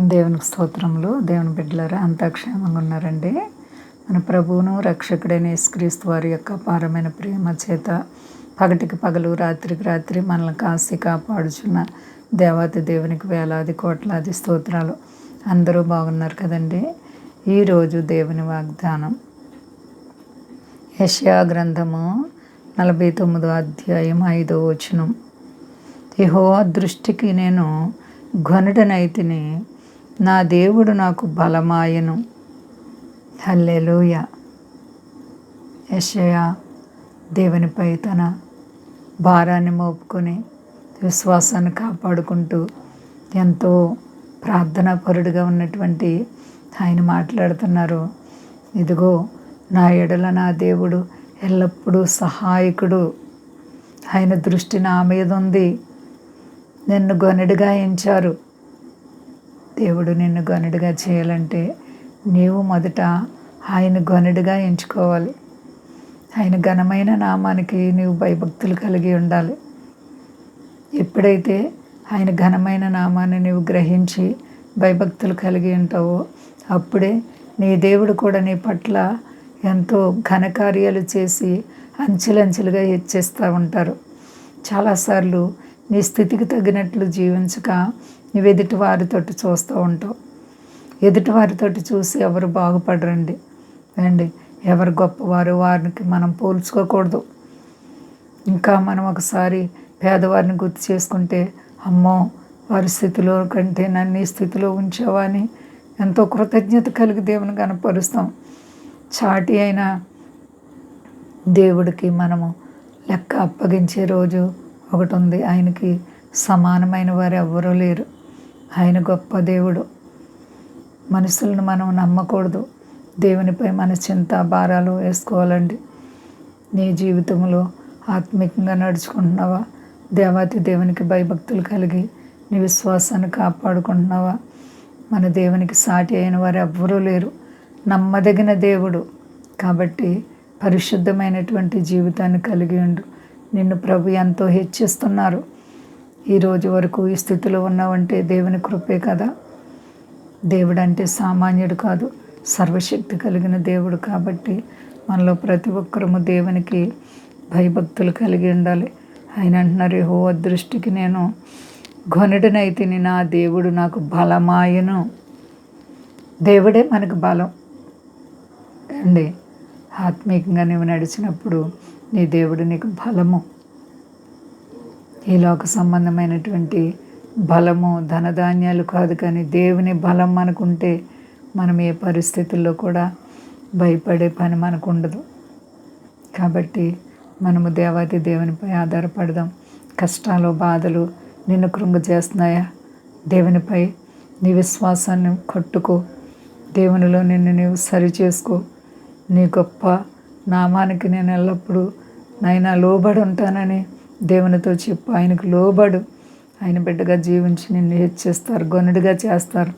దేవుని స్తోత్రంలో దేవుని బిడ్డలారా అంతా క్షేమంగా ఉన్నారండి. మన ప్రభువును రక్షకుడైన యేసుక్రీస్తు వారి యొక్క పారమైన ప్రేమ చేత పగటికి పగలు రాత్రికి రాత్రి మనల్ని కాసి కాపాడుచున్న దేవాతి దేవునికి వేలాది కోట్లాది స్తోత్రాలు. అందరూ బాగున్నారు కదండి. ఈరోజు దేవుని వాగ్దానం. యష్యా గ్రంథము నలభై తొమ్మిదో అధ్యాయం ఐదో వచనం. యహో దృష్టికి నేను ఘనుడనైతిని నా దేవుడు నాకు బలమాయను. హల్లెలూయ. యషయ దేవునిపై తన భారాన్ని మోపుకొని విశ్వాసాన్ని కాపాడుకుంటూ ఎంతో ప్రార్థనాపరుడిగా ఉన్నటువంటి ఆయన మాట్లాడుతున్నారు. ఇదిగో నా ఎడల నా దేవుడు ఎల్లప్పుడూ సహాయకుడు. ఆయన దృష్టి నా మీద ఉంది. నిన్ను గొనెడుగా ఎంచారు. దేవుడు నిన్ను గనుడిగా చేయాలంటే నీవు మొదట ఆయన గనుడిగా ఎంచుకోవాలి. ఆయన ఘనమైన నామానికి నీవు భయభక్తులు కలిగి ఉండాలి. ఎప్పుడైతే ఆయన ఘనమైన నామాన్ని నీవు గ్రహించి భయభక్తులు కలిగి ఉంటావో అప్పుడే నీ దేవుడు కూడా నీ పట్ల ఎంతో ఘనకార్యాలు చేసి అంచెలంచెలుగా హెచ్చిస్తూ ఉంటారు. చాలాసార్లు నీ స్థితికి తగినట్లు జీవించక నువ్వు ఎదుటి వారితోటి చూస్తూ ఉంటావు. ఎదుటివారితోటి చూసి ఎవరు బాగుపడరండి. అండి ఎవరు గొప్పవారు వారికి మనం పోల్చుకోకూడదు. ఇంకా మనం ఒకసారి పేదవారిని గుర్తు చేసుకుంటే అమ్మో వారి స్థితిలో కంటే నన్ను ఈ స్థితిలో ఉంచావా అని ఎంతో కృతజ్ఞత కలిగి దేవుని కనపరుస్తాం. చాటి అయిన దేవుడికి మనము లెక్క అప్పగించే రోజు ఒకటి ఉంది. ఆయనకి సమానమైన వారు ఎవ్వరూ లేరు. ఆయన గొప్ప దేవుడు. మనుషులను మనం నమ్మకూడదు. దేవునిపై మన చింత భారాలు వేసుకోవాలండి. నీ జీవితంలో ఆత్మీయంగా నడుచుకుంటున్నావా? దేవాతి దేవునికి భయభక్తులు కలిగి నీ విశ్వాసాన్ని కాపాడుకుంటున్నావా? మన దేవునికి సాటి అయిన వారు ఎవ్వరూ లేరు. నమ్మదగిన దేవుడు. కాబట్టి పరిశుద్ధమైనటువంటి జీవితాన్ని కలిగి ఉండు. నిన్ను ప్రభు ఎంతో హెచ్చిస్తున్నారు. ఈ రోజు వరకు ఈ స్థితిలో ఉన్నావంటే దేవుని కృపే కదా. దేవుడు అంటే సామాన్యుడు కాదు సర్వశక్తి కలిగిన దేవుడు కాబట్టి మనలో ప్రతి ఒక్కరము దేవునికి భయభక్తులు కలిగి ఉండాలి. ఆయన అంటున్నారు హో దృష్టికి నేను ఘనుడినైతిని నా దేవుడు నాకు బలమాయను. దేవుడే మనకు బలం. అండి ఆత్మీయంగా నువ్వు నడిచినప్పుడు నీ దేవుడు నీకు బలము. ఈ లోక సంబంధమైనటువంటి బలము ధనధాన్యాలు కాదు కానీ దేవుని బలం మనకుంటే మనం ఏ పరిస్థితుల్లో కూడా భయపడే పని మనకు ఉండదు కాబట్టి మనము దేవాది దేవునిపై ఆధారపడదాం. కష్టాలు బాధలు నిన్ను కృంగజేస్తున్నాయా దేవునిపై నీ విశ్వాసాన్ని కట్టుకో. దేవునిలో నిన్ను నీవు సరి చేసుకో. నీ గొప్ప నామానికి నేను ఎల్లప్పుడూ నైనా లోబడి ఉంటానని దేవునితో చెప్పు ఆయనకు లోబడు. ఆయన బిడ్డగా జీవించి నిన్ను హెచ్చిస్తారు గొనుడిగా చేస్తారు.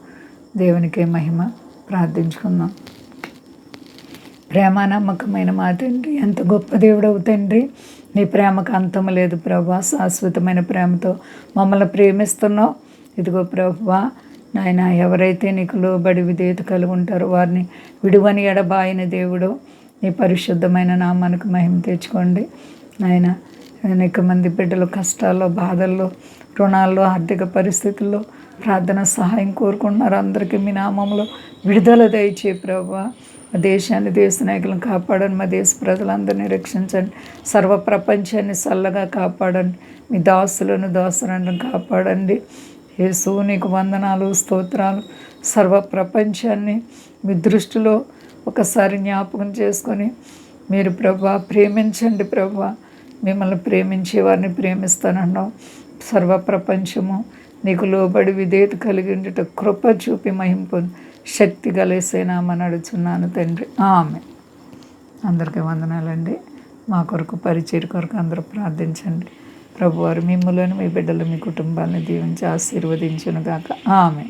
దేవునికే మహిమ. ప్రార్థించుకుందాం. ప్రేమ నమ్మకమైన మా తండ్రి ఎంత గొప్ప దేవుడవు తండ్రి. నీ ప్రేమకు అంతం లేదు ప్రభా శాశ్వతమైన ప్రేమతో మమ్మల్ని ప్రేమిస్తున్నావు. ఇదిగో ప్రభా నాయన ఎవరైతే నీకు లోబడి విధేయత కలిగి ఉంటారో వారిని విడువని ఎడబాయిన దేవుడు నీ పరిశుద్ధమైన నామానికి మహిమ తెచ్చుకోండి. నాయన అనేక మంది బిడ్డలు కష్టాల్లో బాధల్లో రుణాల్లో ఆర్థిక పరిస్థితుల్లో ప్రార్థన సహాయం కోరుకుంటున్నారు. అందరికీ మీ నామంలో విడుదల దయచే ప్రభు. మా దేశాన్ని దేశ నాయకులను కాపాడండి. మా దేశ ప్రజలందరినీ రక్షించండి. సర్వ ప్రపంచాన్ని చల్లగా కాపాడండి. మీ దాసులను దాసులను కాపాడండి. యేసు నీకు వందనాలు స్తోత్రాలు. సర్వ ప్రపంచాన్ని మీ దృష్టిలో ఒకసారి జ్ఞాపకం చేసుకొని మీరు ప్రభా ప్రేమించండి ప్రభా. మిమ్మల్ని ప్రేమించే వారిని ప్రేమిస్తానన్నావు. సర్వ ప్రపంచము నీకు లోబడి విధేయత కలిగి ఉండేట కృప చూపి మహింపు శక్తి కలిసేనామని అడుచున్నాను తండ్రి. ఆమె అందరికీ వందనాలండి. మా కొరకు పరిచయ కొరకు అందరూ ప్రార్థించండి. ప్రభువారు మిమ్మల్ని మీ బిడ్డలు మీ కుటుంబాన్ని దీవించి ఆశీర్వదించును గాక. ఆమె